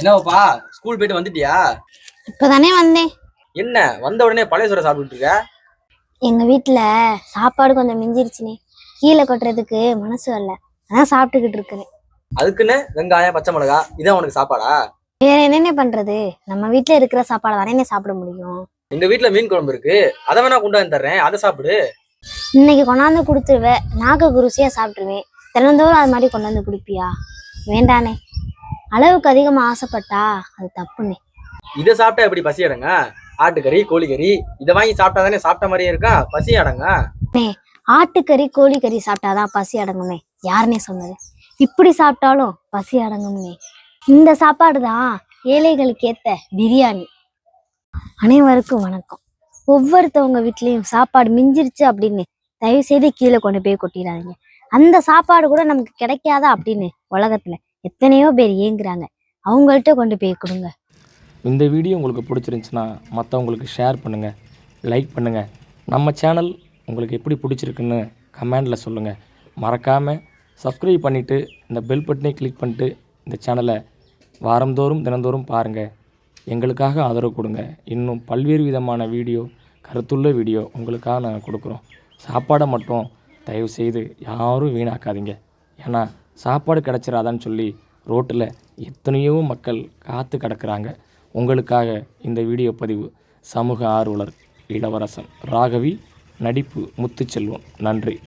என்னவாப்பா? School போயிட்டு வந்துட்டியா? இப்பதானே வந்தேன். என்ன? வந்த உடனே பழைய சோறை சாப்பிட்டுட்டு இருக்க? எங்க வீட்ல சாப்பாடு கொஞ்சம் மிஞ்சிருச்சுனே. கீழே கொட்டுறதுக்கு மனசு வரல. அதான் சாப்பிட்டுக்கிட்டு இருக்கிறேன். அதுக்குன்னு வெங்காயம் பச்சை மிளகா இதான் உனக்கு சாப்பாடா? வேற என்னென்ன பண்றது? நம்ம வீட்ல இருக்கிற சாப்பாடு தானே சாப்பிட முடியும். எங்க வீட்ல மீன் குழம்பு இருக்கு. அதை வேணா கொண்டாந்து தர்றேன். அதை சாப்பிடு. இன்னைக்கு கொண்டாந்து கொடுத்துருவேன் நாக்கு ருசியா சாப்பிட்டுருவேன் தினந்தோறும் அது மாதிரி கொண்டாந்து கொடுப்பியா? வேண்டானே. அளவுக்கு அதிகமா ஆசைப்பட்டா அது தப்புனே. இதை சாப்பிட்டா எப்படி பசி அடங்க? ஆட்டுக்கறி கோழிக்கறி இதை வாங்கி சாப்பிட்டா தானே சாப்பிட்ட மாதிரியே இருக்கா? பசி அடங்க? ஆட்டுக்கறி கோழிக்கறி சாப்பிட்டாதான் பசி அடங்குமே. யாருனே சொன்னது? இப்படி சாப்பிட்டாலும் பசி அடங்கும்னே. இந்த சாப்பாடு தான் ஏழைகளுக்கு ஏத்த பிரியாணி. அனைவருக்கும் வணக்கம். ஒவ்வொருத்தவங்க வீட்லயும் சாப்பாடு மிஞ்சிருச்சு அப்படின்னு தயவு செய்து கீழே கொண்டு போய் கொட்டிடாதீங்க. அந்த சாப்பாடு கூட நமக்கு கிடைக்காதா அப்படின்னு உலகத்துல எத்தனையோ பேர் ஏங்குறாங்க. அவங்கள்ட்ட கொண்டு போய் கொடுங்க. இந்த வீடியோ உங்களுக்கு பிடிச்சிருந்துச்சுன்னா மற்றவங்களுக்கு ஷேர் பண்ணுங்கள் லைக் பண்ணுங்கள் நம்ம சேனல் உங்களுக்கு எப்படி பிடிச்சிருக்குன்னு கமெண்டில் சொல்லுங்கள் மறக்காமல் சப்ஸ்கிரைப் பண்ணிவிட்டு இந்த பெல் பட்டனை கிளிக் பண்ணிட்டு இந்த சேனலை வாரந்தோறும் தினந்தோறும் பாருங்கள் எங்களுக்காக ஆதரவு கொடுங்க. இன்னும் பல்வேறு விதமான வீடியோ கருத்துள்ள வீடியோ உங்களுக்காக நாங்கள் கொடுக்குறோம். சாப்பாடை மட்டும் தயவு செய்து யாரும் வீணாக்காதீங்க. ஏன்னா சாப்பாடு கிடச்சிடாதான்னு சொல்லி ரோட்டில் எத்தனையோ மக்கள் காத்து கிடக்கிறாங்க. உங்களுக்காக இந்த வீடியோ பதிவு. சமூக ஆர்வலர் இளவரசன். ராகவி நடிப்பு முத்துச்செல்வம். நன்றி.